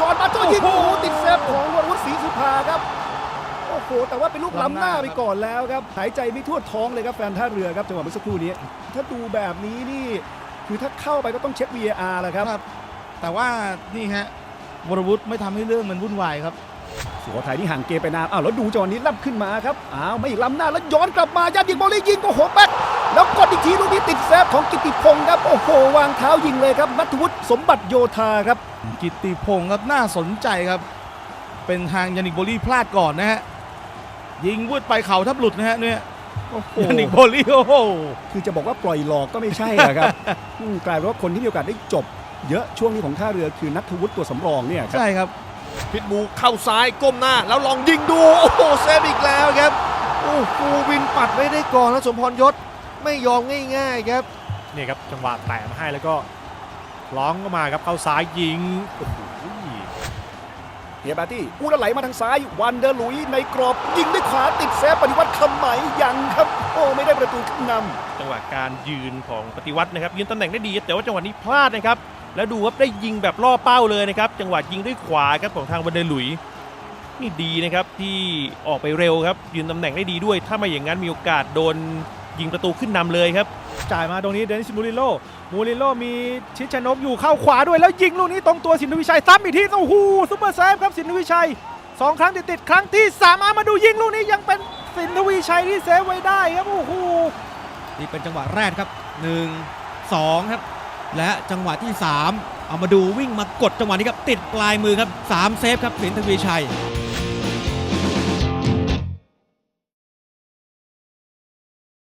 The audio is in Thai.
จอดมาโจยิงโอ้โอ้โหโหติดเซฟของวรวุฒิศรีสุภาครับ โอ้โห แต่ว่าเป็นลูกล้ำหน้าล้ำหน้าไปก่อนแล้วครับ หายใจไม่ทั่วท้องเลยครับแฟนท่าเรือครับจังหวะเมื่อสักครู่นี้ ถ้าดูแบบนี้นี่ คือถ้าเข้าไปก็ต้องเช็ค VAR แหละครับ แต่ว่านี่ฮะวรวุฒิไม่ทำให้เรื่องมันวุ่นวายครับสุโขทัยนี่ห่างเกมไปนานอ้าวแล้วดูจังหวะนี้ล่ำขึ้นมาครับ อ้าวไม่อีกล้ำหน้าแล้วย้อนกลับมายัดยิงบอลเลยยิงโอ้โหแบ็ค แล้วกดอีกทีลูกนี้ติดเซฟของกิติพงศ์ครับ โอ้โห วางเท้ายิงเลยครับนัทวุฒิสมบัติโยธาครับ กิตติพงศ์ครับน่าสนใจครับ เป็นทางยานิกโบลี่พลาดก่อนนะฮะ ยิงวืดไปเข่าทับหลุดนะฮะเนี่ยโอ้โหยานิกโบลี่โอ้โหคือจะบอกว่าปล่อยหลอกก็ไม่ใช่อะครับอืมกลายเป็นว่าคนที่มีโอกาสได้จบ เยอะช่วงนี้ของท่าเรือคือนัทวุฒิตัวสำรองเนี่ยครับ ใช่ครับ พิทบูเข้าซ้ายก้มหน้า แล้วลองยิงดู โอ้โหเซฟอีกแล้วครับ โอ้โหวินปัดไม่ได้ก่อนแล้วสมพรยศ ไม่ยอมง่ายๆครับนี่ครับจังหวะแตะมาให้แล้วก็ล้องก็มาครับเข้าซ้ายยิงโอ้โหเฮียแบตตี้อู้แล้วไหลมาทางซ้าย วันเดอร์หลุยในกรอบยิงด้วยขวาติดเซฟปฏิวัติคำไหมยังครับโอ้ไม่ได้ประตูขึ้นนำจังหวะการยืนของปฏิวัตินะครับยืนตำแหน่งได้ดี แต่ว่าจังหวะนี้พลาดนะครับ แล้วดูว่าได้ยิงแบบล่อเป้าเลยนะครับจังหวะยิงด้วยขวาครับของทางวันเดอร์หลุยนี่ดีนะครับที่ออกไปเร็วครับยืนตำแหน่งได้ดีด้วย ถ้าไม่อย่างนั้นมีโอกาสโดน ยิงประตูขึ้นนำเลยครับจ่ายมาตรงนี้เดนิสมูริโลมูริโลมีชิดชนกอยู่เข้าขวาด้วยแล้วยิงลูกนี้ตรงตัวสินวิชัยซ้ำอีกทีโอ้โหซุปเปอร์เซฟครับสินวิชัยสองครั้งติดติดๆครั้งที่สามอามาดูยิงลูกนี้ยังเป็นสินวิชัยที่เซฟไว้ได้ครับโอ้โหนี่เป็นจังหวะแรกครับ 1 2 ครับ และจังหวะที่ 3 เอามาดูวิ่งมากดจังหวะนี้ครับติดปลายมือครับ 3 เซฟครับสินทวีชัย